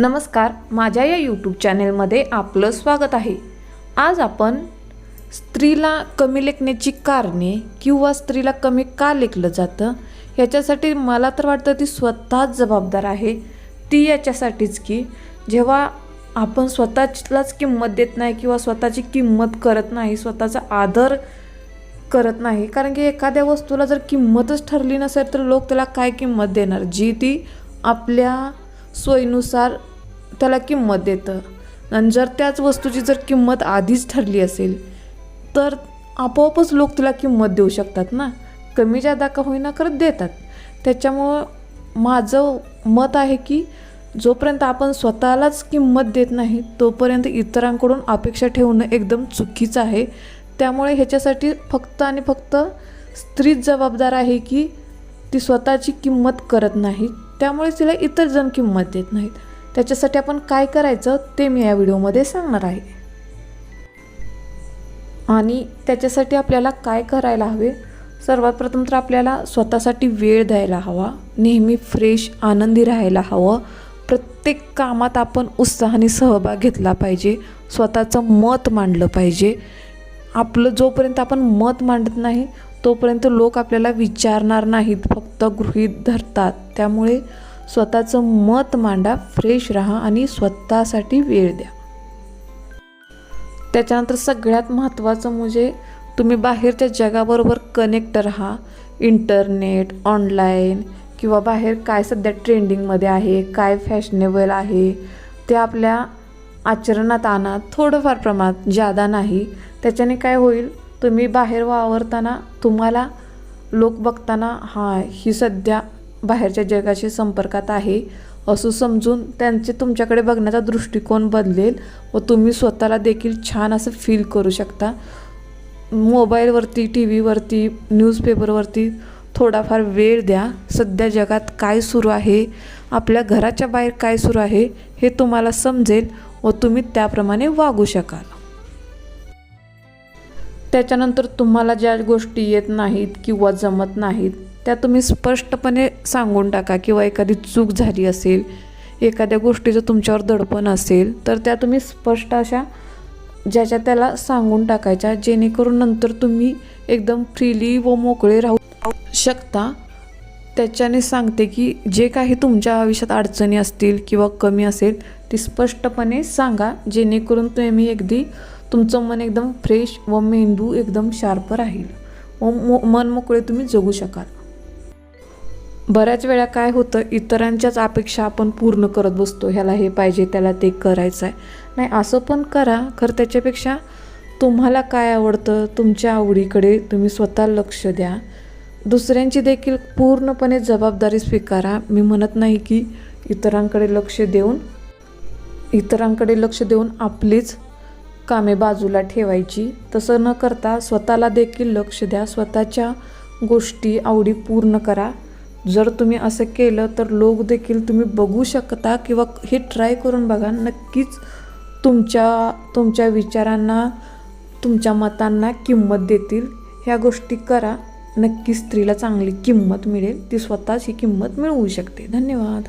नमस्कार माझ्या या यूट्यूब चॅनेलमध्ये आपलं स्वागत आहे. आज आपण स्त्रीला कमी लेखण्याची कारणे किंवा स्त्रीला कमी का लेखलं जातं ह्याच्यासाठी मला तर वाटतं ती स्वतःच जबाबदार आहे. ती याच्यासाठीच की जेव्हा आपण स्वतःलाच किंमत देत नाही किंवा स्वतःची किंमत करत नाही स्वतःचा आदर करत नाही कारण की एखाद्या वस्तूला जर किंमतच ठरली नसेल तर लोक त्याला काय किंमत देणार? जी ती आपल्या सोयीनुसार त्याला किंमत देतं. आणि जर त्याच वस्तूची जर किंमत आधीच ठरली असेल तर आपोआपच लोक तिला किंमत देऊ शकतात ना. कमी जादा का होईना करत देतात. त्याच्यामुळं माझं मत आहे की जोपर्यंत आपण स्वतःलाच किंमत देत नाही तोपर्यंत इतरांकडून अपेक्षा ठेवणं एकदम चुकीचं आहे. त्यामुळे ह्याच्यासाठी फक्त आणि फक्त स्त्रीच जबाबदार आहे की ती स्वतःची किंमत करत नाही. त्यामुळे तिला इतर जण किंमत देत नाहीत. त्याच्यासाठी आपण काय करायचं ते मी या व्हिडिओमध्ये सांगणार आहे. आणि त्याच्यासाठी आपल्याला काय करायला हवे? सर्वात प्रथम तर आपल्याला स्वतःसाठी वेळ द्यायला हवा. नेहमी फ्रेश आनंदी राहायला हवं. प्रत्येक कामात आपण उत्साहाने सहभाग घेतला पाहिजे. स्वतःचं मत मांडलं पाहिजे. आपलं जोपर्यंत आपण मत मांडत नाही तोपर्यंत लोक आपल्याला विचारणार नाहीत फक्त गृहीत धरतात. त्यामुळे स्वतःचं मत मांडा फ्रेश राहा आणि स्वतःसाठी वेळ द्या. त्याच्यानंतर सगळ्यात महत्त्वाचं म्हणजे तुम्ही बाहेरच्या जगाबरोबर कनेक्ट राहा. इंटरनेट ऑनलाईन किंवा बाहेर काय सध्या ट्रेंडिंगमध्ये आहे काय फॅशनेबल आहे ते आपल्या आचरणात आणा. थोडंफार प्रमाणात जादा नाही. त्याच्याने काय होईल? तुम्ही बाहेर वावरताना तुम्हाला लोक बघताना हां ही सध्या बाहेरच्या जगाशी संपर्कात आहे असं समजून त्यांचे तुमच्याकडे बघण्याचा दृष्टिकोन बदलेल व तुम्ही स्वतःला देखील छान असं फील करू शकता. मोबाईलवरती टी व्हीवरती न्यूजपेपरवरती थोडाफार वेळ द्या. सध्या जगात काय सुरू आहे आपल्या घराच्या बाहेर काय सुरू आहे हे तुम्हाला समजेल व तुम्ही त्याप्रमाणे वागू शकाल. त्याच्यानंतर तुम्हाला ज्या गोष्टी येत नाहीत किंवा जमत नाहीत त्या तुम्ही स्पष्टपणे सांगून टाका किंवा एखादी चूक झाली असेल एखाद्या गोष्टीचं तुमच्यावर दडपण असेल तर त्या तुम्ही स्पष्ट अशा ज्याच्या त्याला सांगून टाकायच्या जेणेकरून नंतर तुम्ही एकदम फ्रीली व मोकळे राहू शकता. त्याच्याने सांगते की जे काही तुमच्या आयुष्यात अडचणी असतील किंवा कमी असेल ती स्पष्टपणे सांगा जेणेकरून तुम्ही अगदी तुमचं मन एकदम फ्रेश व मेंदू एकदम शार्प राहील. व मो मन मोकळे तुम्ही जगू शकाल. बऱ्याच वेळा काय होतं इतरांच्याच अपेक्षा आपण पूर्ण करत बसतो. ह्याला हे पाहिजे त्याला ते करायचं आहे नाही असं पण करा. खरं त्याच्यापेक्षा तुम्हाला काय आवडतं तुमच्या आवडीकडे तुम्ही स्वतः लक्ष द्या. दुसऱ्यांची देखील पूर्णपणे जबाबदारी स्वीकारा. मी म्हणत नाही की इतरांकडे लक्ष देऊन इतरांकडे लक्ष देऊन आपलीच कामे बाजूला ठेवायची. तसं न करता स्वतःला देखील लक्ष द्या. स्वतःच्या गोष्टी आवडी पूर्ण करा. जर तुम्ही असं केलं तर लोक देखील तुम्ही बघू शकता किंवा हे ट्राय करून बघा. नक्कीच तुमच्या तुमच्या विचारांना तुमच्या मतांना किंमत देतील. ह्या गोष्टी करा. नक्की स्त्रीला चांगली किंमत मिळेल. ती स्वतःच ही किंमत मिळवू शकते. धन्यवाद.